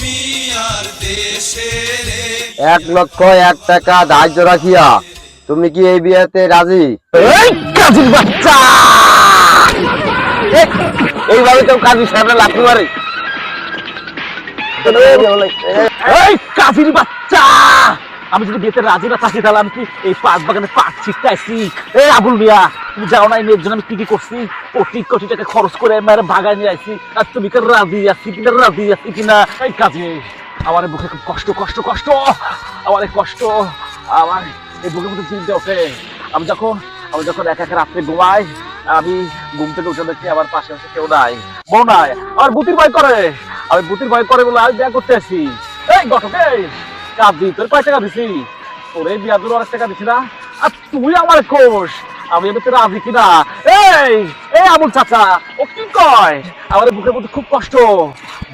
মিয়ার দেশে রে। এক লক্ষ এক টাকা ধার্য রাখিয়া তুমি কি এই বিয়েতে রাজি? কাজীর বাচ্চা! এইভাবে কেউ কাজী সাহেবের লাথি মারে। এই কাজীর বাচ্চা! আমি যদি বিয়েতে রাজি না থাকি তাহলে আমি কি এই পাঁচ বাগানে পাঁচ ছিটকাইছি? এই আবুল মিয়া, তুমি যাও না, এই মেয়ের জন্য আমি কি কি করছি? কোটি কোটি টাকা খরচ করে মেয়ের ভাগায় নিয়ে আইছি। আর তুমি কি রাজি আছি কিনা, রাজি আছি কিনা? এই কাজে, আমার বুকে খুব কষ্ট কষ্ট কষ্ট, আমার কষ্ট, আমার এই বুকের মধ্যে চিনতে ওঠে। আমি যখন আমি যখন একা একা রাত্রে ঘুমাই, আমি ঘুম থেকে উঠে দেখি আমার পাশে পাশে কেউ নাই বউ নাই। আমার বুতির ভয় করে, আমি বুতির ভয় করে বলে আমি বিয়া করতে আসি এই ঘটক এই কাজ দি তোর কয় টাকা দিছি? এই বিয়া দূর অনেক টাকা দিছি না। আর তুই আমার কোষ আমি এবার তোর রাজি কিনা? এই এই আমুল চাচা ও কি কয়? আমার বুকের মধ্যে খুব কষ্ট।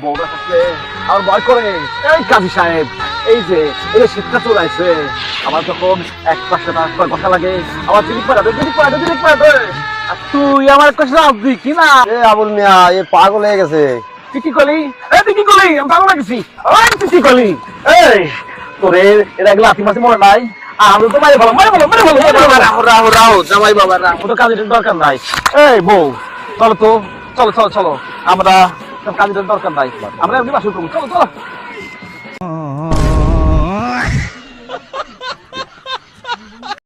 বউরা থাকলে আমার ভয় করে। এই কাজী সাহেব এই যে এই শীতটা চলে আসছে আমার যখন এক পাশে না এক বসা লাগে আমার জিনিস পাঠাবে জিনিস পাঠাবে জিনিস পাঠাবে আর তুই আমার কাছে রাজি কিনা? এ আবুল মিয়া এ পাগল হয়ে গেছে। তুই কি করলি? এই তুই কি করলি? আমি পাগল লাগছি ওই তুই কি করলি? এই তোরে এর আগে লাথি মাসি মনে নাই। আমি তো মারে বলো মারে বলো মারে বলো রাহো রাহো রাহো জামাই বাবা রাহো ওটা কাজের দরকার নাই। এই বউ চলো তো চলো চলো চলো। আমরা কাজের দরকার নাই। আমরা এমনি বাসন করব চলো চলো।